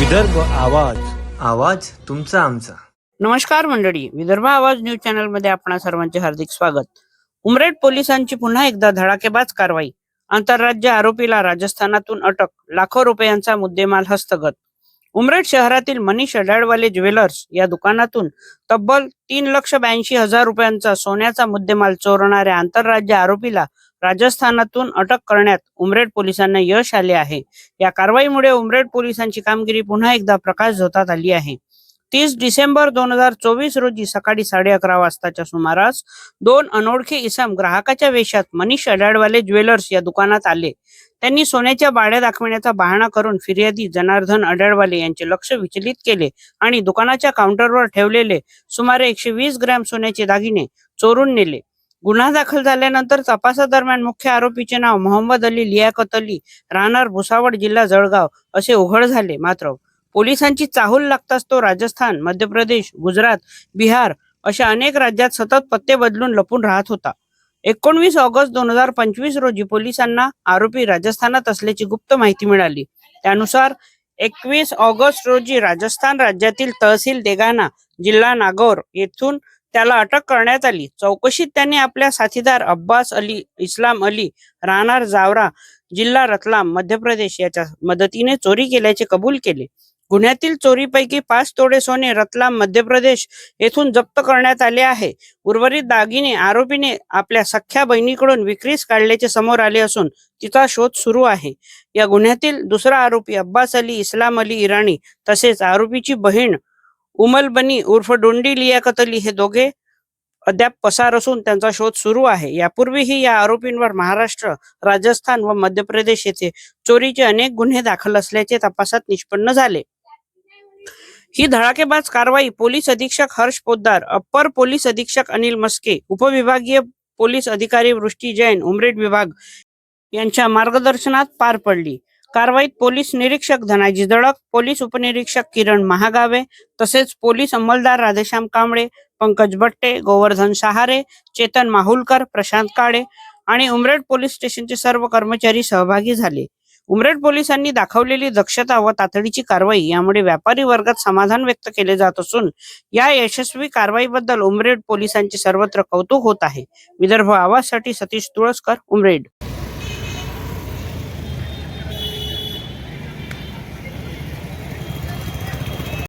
विदर्भ आवाज आवाज तुमचा आमचा. नमस्कार मंडळी विदर्भ आवाज न्यूज चॅनलमध्ये आपण सर्वांचे हार्दिक स्वागत. उमरेड पोलिसांची पुन्हा एकदा धडाकेबाज कारवाई. आंतरराज्य आरोपीला राजस्थानातून अटक लाखो रुपयांचा मुद्देमाल हस्तगत. उमरेड शहरातील मनीष अडाळवाले ज्वेलर्स या दुकानातून तब्बल तीन लक्ष ब्याऐंशी हजार रुपयांचा सोन्याचा मुद्देमाल चोरणाऱ्या आंतरराज्य आरोपीला राजस्थानातून अटक करण्यात उमरेड पोलिसांना यश आले आहे. या कारवाईमुळे उमरेड पोलिसांची कामगिरी पुन्हा एकदा प्रकाश झोतात आली आहे. तीस डिसेंबर दोन हजार चोवीस रोजी सकाळी साडे अकरा वाजताच्या सुमारास दोन अनोळखी इसम ग्राहकाच्या वेशात मनीष अडाडवाले ज्वेलर्स या दुकानात आले. त्यांनी सोन्याच्या बाड्या दाखविण्याचा बहाणा करून फिर्यादी जनार्दन अडाडवाले यांचे लक्ष विचलित केले आणि दुकानाच्या काउंटरवर ठेवलेले सुमारे एकशे वीस ग्रॅम सोन्याचे दागिने चोरून नेले. गुन्हा दाखल झाल्यानंतर तपासादरम्यान मुख्य आरोपीचे नाव मोहम्मद अली लियाकत अली राहणार भुसावळ जिल्हा जळगाव असे उघड झाले मात्र पोलिसांची चाहूल लागताच तो राजस्थान मध्य प्रदेश गुजरात बिहार अशा अनेक राज्यात सतत पत्ते बदलून लपून राहत होता. एकोणवीस ऑगस्ट दोन हजार पंचवीस रोजी पोलिसांना आरोपी राजस्थानात असल्याची गुप्त माहिती मिळाली. त्यानुसार एकवीस ऑगस्ट रोजी राजस्थान राज्यातील तहसील देगाना जिल्हा नागौर येथून त्याला अटक करण्यात आली. चौकशीत त्याने आपल्या साथीदार अब्बास अली इस्लाम अली राहणार जावरा जिल्हा रतलाम मध्य प्रदेश याच्या मदतीने चोरी केल्याचे कबूल केले. गुन्ह्यातील चोरीपैकी पाच तोडे सोने रतलाम मध्य प्रदेश येथून जप्त करण्यात आले आहे. उर्वरित दागिने आरोपीने आपल्या सख्या बहिणीकडून विक्रीस काढल्याचे समोर आले असून तिचा शोध सुरू आहे. या गुन्ह्यातील दुसरा आरोपी अब्बास अली इस्लाम अली इराणी तसेच आरोपीची बहीण उमल बनी उर्फ डोंडी लियाकत अली हे दोघे अद्याप पसार असून त्यांचा शोध सुरू आहे. यापूर्वीही या आरोपींवर महाराष्ट्र राजस्थान व मध्य प्रदेश येथे चोरीचे अनेक गुन्हे दाखल असल्याचे तपासात निष्पन्न झाले. ही धडाकेबाज कारवाई पोलीस अधीक्षक हर्ष पोद्दार अप्पर पोलीस अधीक्षक अनिल मस्के उपविभागीय पोलीस अधिकारी वृष्टी जैन उमरेड विभाग यांच्या मार्गदर्शनात पार पडली. कारवाईत पोलीस निरीक्षक धनाजी दळक पोलीस उपनिरीक्षक किरण महागावे तसेच पोलीस अंमलदार राधेश्याम कांबळे पंकज भट्टे गोवर्धन सहारे चेतन माहुलकर प्रशांत काळे आणि उमरेड पोलीस स्टेशनचे सर्व कर्मचारी सहभागी झाले. उमरेड पोलिसांनी दाखवलेली दक्षता व तातडीची कारवाई यामुळे व्यापारी वर्गात समाधान व्यक्त केले जात असून या यशस्वी कारवाईबद्दल उमरेड पोलिसांचे सर्वत्र कौतुक होत आहे. विदर्भ आवाजसाठी सतीश तुळसकर उमरेड.